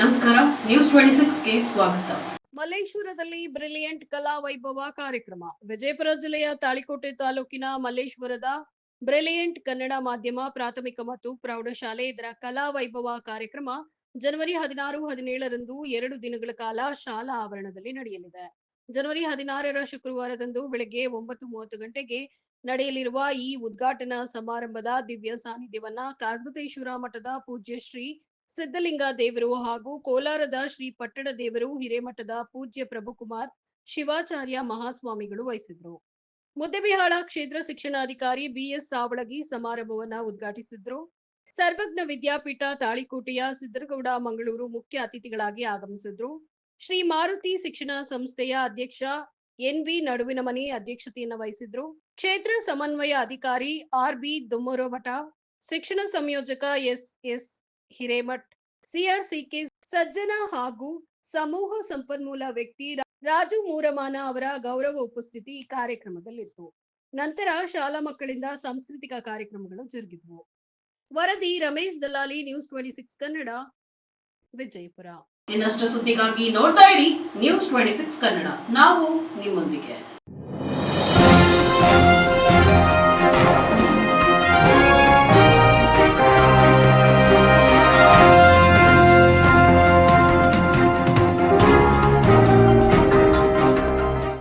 ನಮಸ್ಕಾರ news twenty ಸಿಕ್ಸ್ಗೆ ಸ್ವಾಗತ. ಮಲ್ಲೇಶ್ವರದಲ್ಲಿ brilliant ಕಲಾ ವೈಭವ ಕಾರ್ಯಕ್ರಮ. ವಿಜಯಪುರ ಜಿಲ್ಲೆಯ ತಾಳಿಕೋಟೆ ತಾಲೂಕಿನ ಮಲ್ಲೇಶ್ವರದ ಬ್ರಿಲಿಯಂಟ್ ಕನ್ನಡ ಮಾಧ್ಯಮ ಪ್ರಾಥಮಿಕ ಮತ್ತು ಪ್ರೌಢಶಾಲೆ ಇದರ ಕಲಾ ವೈಭವ ಕಾರ್ಯಕ್ರಮ ಜನವರಿ ಹದಿನಾರು, ಹದಿನೇಳರಂದು ಎರಡು ದಿನಗಳ ಕಾಲ ಶಾಲಾ ಆವರಣದಲ್ಲಿ ನಡೆಯಲಿದೆ. ಜನವರಿ ಹದಿನಾರರ ಶುಕ್ರವಾರದಂದು ಬೆಳಗ್ಗೆ ಒಂಬತ್ತು ಮೂವತ್ತು ಗಂಟೆಗೆ ನಡೆಯಲಿರುವ ಈ ಉದ್ಘಾಟನಾ ಸಮಾರಂಭದ ದಿವ್ಯ ಸಾನ್ನಿಧ್ಯವನ್ನ ಕಾಸ್ಗತೇಶ್ವರ ಮಠದ ಪೂಜ್ಯ ಶ್ರೀ ಸಿದ್ಧಲಿಂಗ ದೇವರು ಹಾಗೂ ಕೋಲಾರದ ಶ್ರೀ ಪಟ್ಟಣ ದೇವರು ಹಿರೇಮಠದ ಪೂಜ್ಯ ಪ್ರಭುಕುಮಾರ್, ಶಿವಾಚಾರ್ಯ ಮಹಾಸ್ವಾಮಿಗಳು ವಹಿಸಿದ್ರು ಮುದ್ದೆಬಿಹಾಳ ಕ್ಷೇತ್ರ ಶಿಕ್ಷಣಾಧಿಕಾರಿ ಬಿಎಸ್ ಸಾವಳಗಿ ಸಮಾರಂಭವನ್ನ ಉದ್ಘಾಟಿಸಿದ್ರು. ಸರ್ವಜ್ಞ ವಿದ್ಯಾಪೀಠ ತಾಳಿಕೋಟೆಯ ಸಿದ್ದರಗೌಡ ಮಂಗಳೂರು ಮುಖ್ಯ ಅತಿಥಿಗಳಾಗಿ ಆಗಮಿಸಿದ್ರು. ಶ್ರೀ ಮಾರುತಿ ಶಿಕ್ಷಣ ಸಂಸ್ಥೆಯ ಅಧ್ಯಕ್ಷ ಎನ್ವಿ ನಡುವಿನ ಮನೆ ಅಧ್ಯಕ್ಷತೆಯನ್ನು ವಹಿಸಿದ್ರು. ಕ್ಷೇತ್ರ ಸಮನ್ವಯ ಅಧಿಕಾರಿ ಆರ್ ಬಿ ದುಮ್ಮರಮಠ, ಶಿಕ್ಷಣ ಸಂಯೋಜಕ ಎಸ್ ಎಸ್ ಹಿರೇಮಠ್, ಸಿಆರ್ಸಿಕೆ ಸಜ್ಜನ ಹಾಗೂ ಸಮೂಹ ಸಂಪನ್ಮೂಲ ವ್ಯಕ್ತಿ ರಾಜು ಮೂರಮಾನ ಅವರ ಗೌರವ ಉಪಸ್ಥಿತಿ ಕಾರ್ಯಕ್ರಮದಲ್ಲಿತ್ತು. ನಂತರ ಶಾಲಾ ಮಕ್ಕಳಿಂದ ಸಾಂಸ್ಕೃತಿಕ ಕಾರ್ಯಕ್ರಮಗಳು ಜರುಗಿದವು. ವರದಿ Ramesh Dalali news twenty six Kannada, Vijayapura. ಇನ್ನಷ್ಟು ಸುದ್ದಿಗಾಗಿ ನೋಡ್ತಾ ಇರಿ ನ್ಯೂಸ್ ಟ್ವೆಂಟಿ ಕನ್ನಡ. ನಾವು ನಿಮ್ಮೊಂದಿಗೆ.